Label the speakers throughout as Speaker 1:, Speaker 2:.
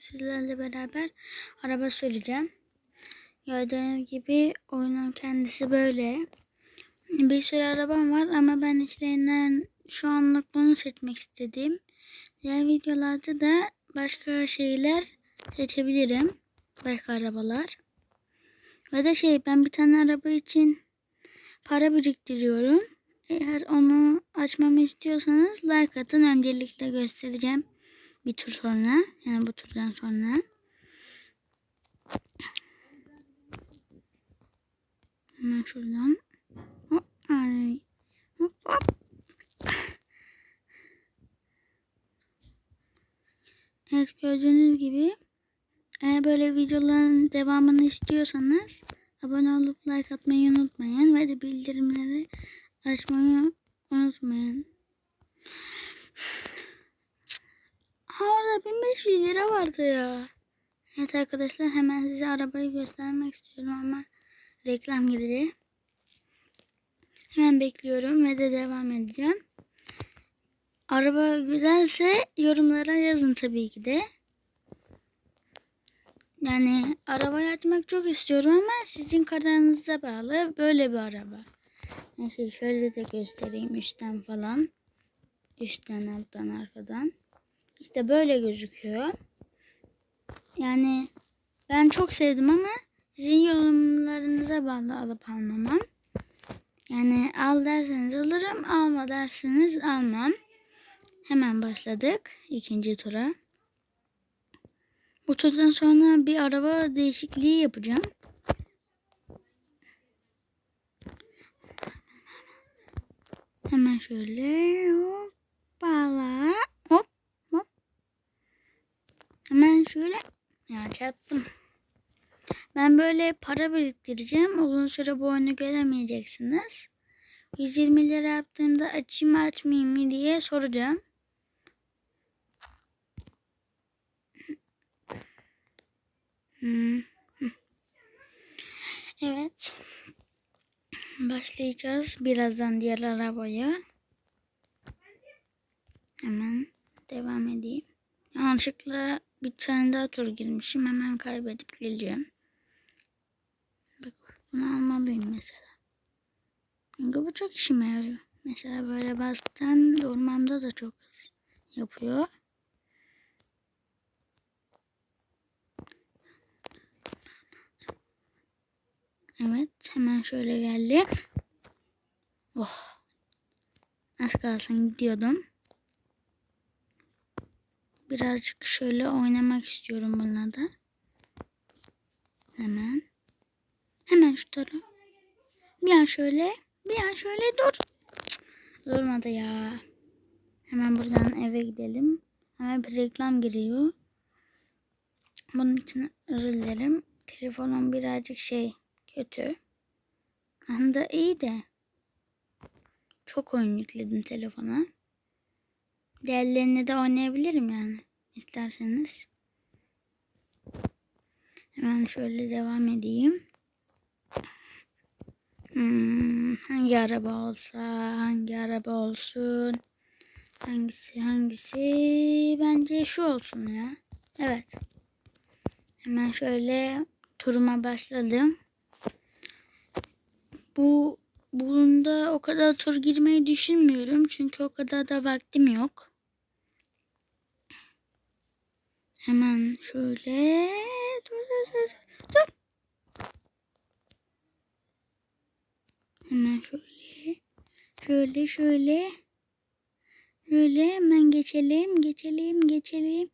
Speaker 1: Sizlerle beraber araba süreceğim. Gördüğünüz gibi oyunun kendisi böyle. Bir sürü arabam var ama ben içlerinden şu anlık bunu seçmek istedim. Diğer videolarda da başka şeyler seçebilirim. Başka arabalar. Ve de şey ben bir tane araba için para biriktiriyorum. Eğer onu açmamı istiyorsanız like atın. Öncelikle göstereceğim bir tur sonra. Yani bu turdan sonra. Hemen şuradan. Hop, ay. Hop, hop. Evet gördüğünüz gibi eğer böyle videoların devamını istiyorsanız abone olup like atmayı unutmayın ve de bildirimleri açmayı unutmayın. Ha orada 1500 lira vardı ya. Evet arkadaşlar hemen size arabayı göstermek istiyorum ama reklam girdi. Hemen bekliyorum ve de devam edeceğim. Araba güzelse yorumlara yazın tabii ki de. Yani arabayı açmak çok istiyorum ama sizin kararınıza bağlı böyle bir araba. Neyse şöyle de göstereyim üstten falan. Üstten alttan arkadan. İşte böyle gözüküyor. Yani ben çok sevdim ama sizin yorumlarınıza bağlı alıp almamam. Yani al derseniz alırım, alma derseniz almam. Hemen başladık ikinci tura. Bu turdan sonra bir araba değişikliği yapacağım. Hemen şöyle hoppala hop hop. Hemen şöyle ya çarptım. Ben böyle para biriktireceğim. Uzun süre bu oyunu göremeyeceksiniz. 120 lira yaptığımda açayım mı açmayayım mı diye soracağım. Hmm. Evet. Başlayacağız birazdan diğer arabaya. Hemen devam edeyim. Yanlışlıkla bir tane daha tur girmişim. Hemen kaybedip geleceğim. Bak bunu almalıyım mesela. Çünkü bu çok işime yarıyor. Mesela böyle bastım durmamda da çok hız yapıyor. Evet hemen şöyle geldi. Oh. Az kalsın gidiyordum. Birazcık şöyle oynamak istiyorum bununla da. Hemen. Hemen şu tarafa. Bir an şöyle. Bir an şöyle dur. Durmadı ya. Hemen buradan eve gidelim. Hemen bir reklam giriyor. Bunun için özür dilerim. Telefonum birazcık şey kötü. Anda iyi de. Çok oyun yükledim telefona. Diğerlerini de oynayabilirim yani. isterseniz. Hemen şöyle devam edeyim. Hmm, hangi araba olsa, hangi araba olsun? Hangisi, hangisi? Bence şu olsun ya. Evet. Hemen şöyle turuma başladım. Bu bunda o kadar tur girmeyi düşünmüyorum. Çünkü o kadar da vaktim yok. Hemen şöyle dur dur dur dur. Hemen şöyle şöyle şöyle şöyle hemen geçelim geçelim geçelim.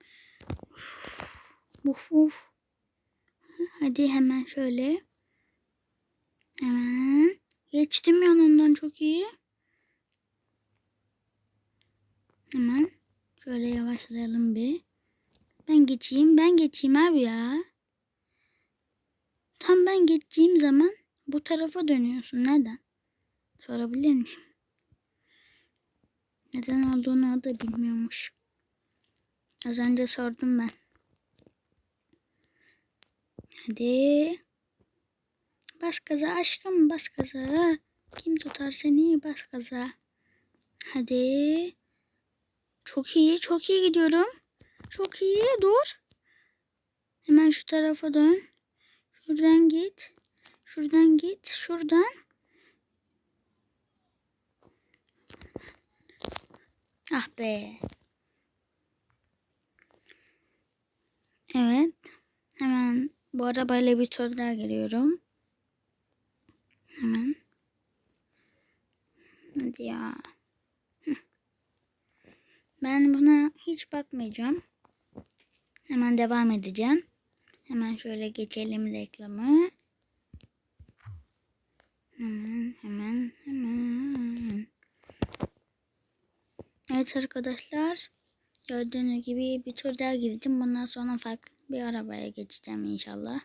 Speaker 1: Uf uf. Hadi hemen şöyle. Hemen. Geçtim yanından çok iyi. Hemen. Şöyle yavaşlayalım bir. Ben geçeyim. Ben geçeyim abi ya. Tam ben geçeceğim zaman bu tarafa dönüyorsun. Neden? Sorabilir miyim? Neden olduğunu o da bilmiyormuş. Az önce sordum ben. Hadi. Bas gaza aşkım bas gaza. Kim tutar seni bas gaza. Hadi. Çok iyi çok iyi gidiyorum. Çok iyi dur. Hemen şu tarafa dön. Şuradan git. Şuradan git. Şuradan. Ah be. Evet. Hemen bu arabayla bir tur daha geliyorum. Hemen. Hadi ya. Ben buna hiç bakmayacağım. Hemen devam edeceğim. Hemen şöyle geçelim reklamı. Hemen hemen hemen. Evet arkadaşlar. Gördüğünüz gibi bir tur daha girdim. Bundan sonra farklı bir arabaya geçeceğim inşallah.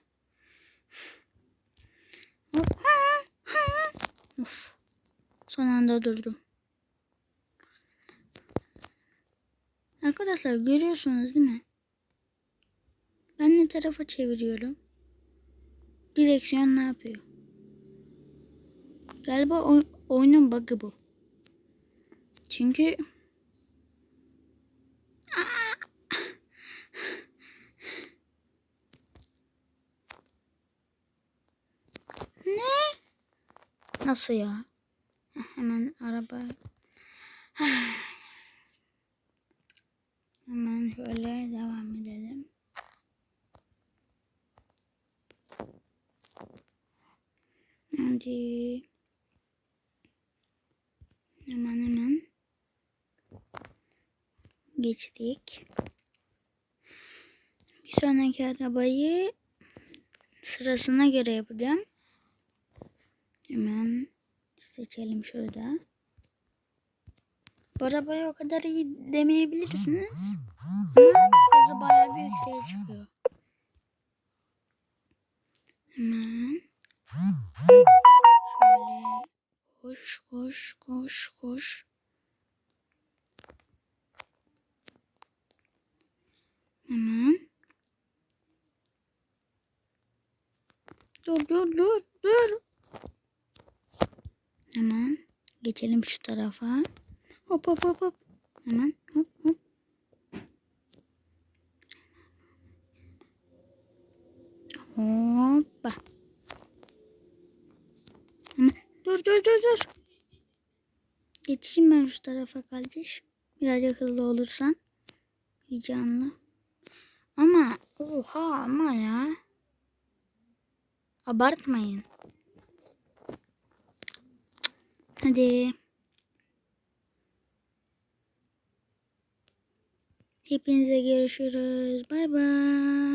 Speaker 1: Of. Son anda durdum. Arkadaşlar görüyorsunuz değil mi? Ben ne tarafa çeviriyorum? Direksiyon ne yapıyor? Galiba oy oyunun bug'ı bu. Çünkü! Ne? Nasıl ya? Hemen araba. Hemen şöyle devam edelim. Hadi. Hemen hemen. Geçtik. Bir sonraki arabayı sırasına göre yapacağım. Hemen seçelim şurada. Bu arabaya o kadar iyi demeyebilirsiniz. Ama hızı bayağı bir yükseğe çıkıyor. Hemen. Koş koş koş. Hemen. Dur dur dur dur. Hemen geçelim şu tarafa. Hop hop hop hop. Hemen hop hop. Hoppa. Hemen dur dur dur dur. Geçeyim ben şu tarafa kardeş. Biraz hızlı olursan. Heyecanlı. Ama oha ama ya. Abartmayın. Hadi. Hepinize görüşürüz. Bay bay.